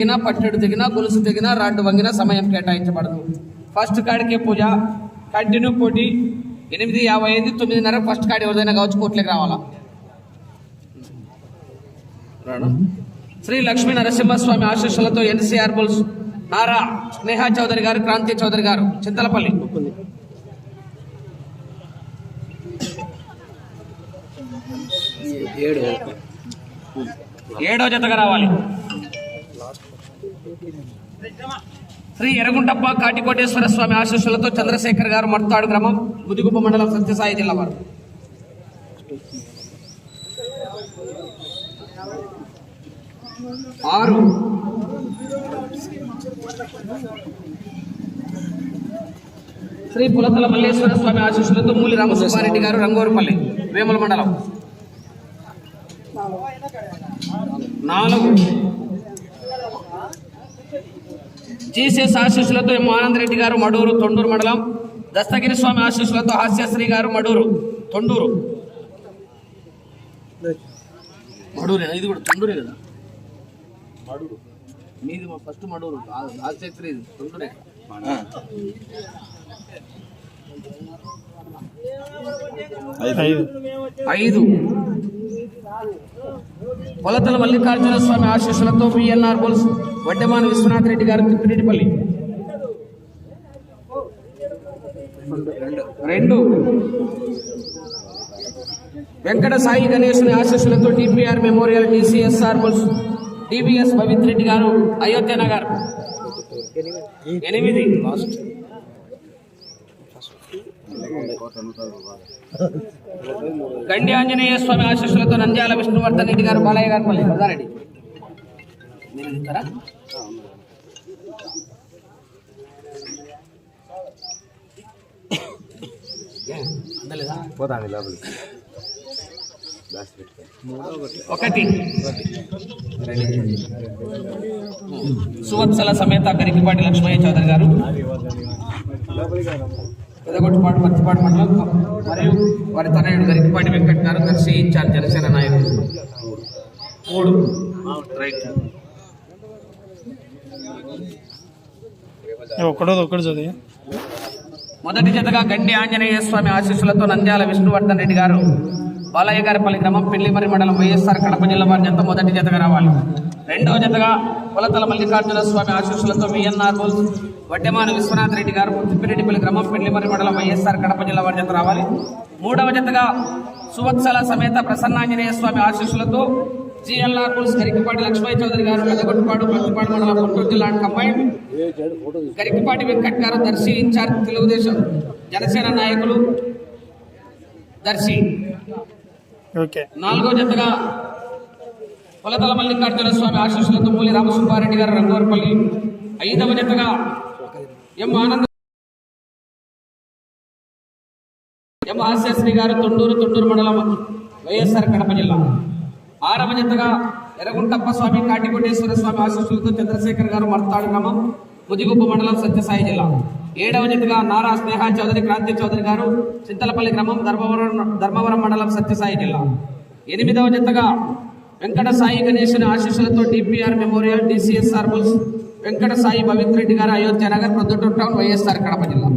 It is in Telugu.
తెగినా పట్టెడు తెగినా గొలుసు తెగినా రాడ్డు వంగినా సమయం కేటాయించబడదు. ఫస్ట్ కాడికే పూజ కంటిన్యూ పోటీ. ఎనిమిది యాభై ఐదు తొమ్మిదిన్నర ఫస్ట్ కాడి ఎవరిదైనా కావచ్చు కోట్లకి రావాలా? శ్రీ లక్ష్మీ నరసింహస్వామి ఆశీస్సులతో ఎన్సీఆర్ బుల్స్ నారా స్నేహ చౌదరి గారు క్రాంతి చౌదరి గారు చింతలపల్లి. ఏడో జతగా రావాలి. శ్రీ ఎరగుంటప్ప కాటికోటేశ్వర స్వామి ఆశీస్సులతో చంద్రశేఖర్ గారు మర్తాడు గ్రామం ముదిగుప్ప మండలం సత్యసాయి జిల్లా వారు. ఆరు. శ్రీ పులతల మల్లేశ్వర స్వామి ఆశీస్సులతో మూలి రామసుబ్బారెడ్డి గారు రంగోరుపల్లి వేముల మండలం. నాలుగు. జీసీఎస్ ఆశీస్సులతో ఎం ఆనందరెడ్డి గారు మడూరు తొండూరు మండలం. దస్తగిరి స్వామి ఆశీస్సులతో హాస్యశ్రీ గారు మడూరు తొండూరు. మడూరే ఇది కూడా తొండూరే కదా? మడూరు. మీది మా ఫస్ట్ మడూరు హాస్యశ్రీ తొండూరే. ఐదు. కొలతల మల్లికార్జున స్వామి ఆశీస్సులతో విఎన్ఆర్ బుల్స్ వడ్డెమాన విశ్వనాథ్ రెడ్డి గారు తిప్పిరెడ్డిపల్లి. రెండు. వెంకట సాయి గణేశుని ఆశీస్సులతో DPR memorial DCSR bulls DBS Pavitra Reddy garu Ayodhya Nagar. ఎనిమిది. గండి ఆంజనేయ స్వామి ఆశీస్సులతో నంద్యాల విష్ణువర్ధన్ రెడ్డి గారు బాలయ్య గారు ప్రధారెడ్డి ఏ, అందలేదా? పోతాండి లోపలికి. ఒకటి. సువత్సల సమేత గరికిపాటి లక్ష్మయ్య చౌదరి గారు. పెదగొట్టుపాడు పత్తిపాడు మండలం మరియు వారి తనయుడు గరికిపాటి వెంకట్ గారు దర్శి ఇన్ఛార్జ్ జనసేన నాయకులు. మూడు. రైట్ ఒక్కడో ఒక్కడు చదివి. మొదటి జతగా గండి ఆంజనేయ స్వామి ఆశీస్సులతో నంద్యాల విష్ణువర్ధన్ రెడ్డి గారు బాలయ్య గారిపల్లి గ్రామం పెళ్ళిమరి మండలం వైఎస్ఆర్ కడప జిల్లా వారి జత మొదటి జతగా రావాలి. రెండవ జతగా కొలతల మల్లికార్జున స్వామి ఆశీస్సులతో విఎన్ఆర్ బోల్స్ వడ్డెమాన విశ్వనాథ్ రెడ్డి గారు తిప్పిరెడ్డిపల్లి గ్రామం పెళ్ళిమరి మండలం వైఎస్ఆర్ కడప జిల్లా వారి జత రావాలి. మూడవ జతగా సువత్సల సమేత ప్రసన్నాంజనేయ స్వామి ఆశీస్సులతో జిఎల్ఆర్ బుల్స్ గరికపాటి లక్ష్మయ్య చౌదరి గారు పెద్దగొట్టుపాడు పత్తిపాడు మండలం గుంటూరు జిల్లా కంబైన్ గరికపాటి వెంకట్ గారు దర్శి ఇన్ఛార్జ్ తెలుగుదేశం జనసేన నాయకులు దర్శి. ఓకే నాలుగో జతగా కొలతల మల్లికార్జున స్వామి ఆశీస్సులతో మూలి రామసుబ్బారెడ్డి గారు రంగోరపల్లి ఐదవ జతగా ఎం ఆనంద్ ఎం ఆశశ్రీ గారు తొండూరు తొండూరు మండలం వైఎస్ఆర్ కడప జిల్లా ఆరవ జతగా ఎర్రగుంటప్ప స్వామి కాటికొండేశ్వర స్వామి ఆశీస్సులతో చంద్రశేఖర్ గారు మర్తాడు గ్రామం ముదిగుప్ప మండలం సత్యసాయి జిల్లా ఏడవ జతగా నారా స్నేహ చౌదరి క్రాంతి చౌదరి గారు చింతలపల్లి గ్రామం ధర్మవరం ధర్మవరం మండలం సత్యసాయి జిల్లా. ఎనిమిదవ జతగా వెంకట సాయి గణేశుని ఆశీస్సులతో DPR memorial DCSR bulls Venkata Sai Bhavith Reddy garu Ayodhya Nagar Proddatur town YSR Kadapa జిల్లా.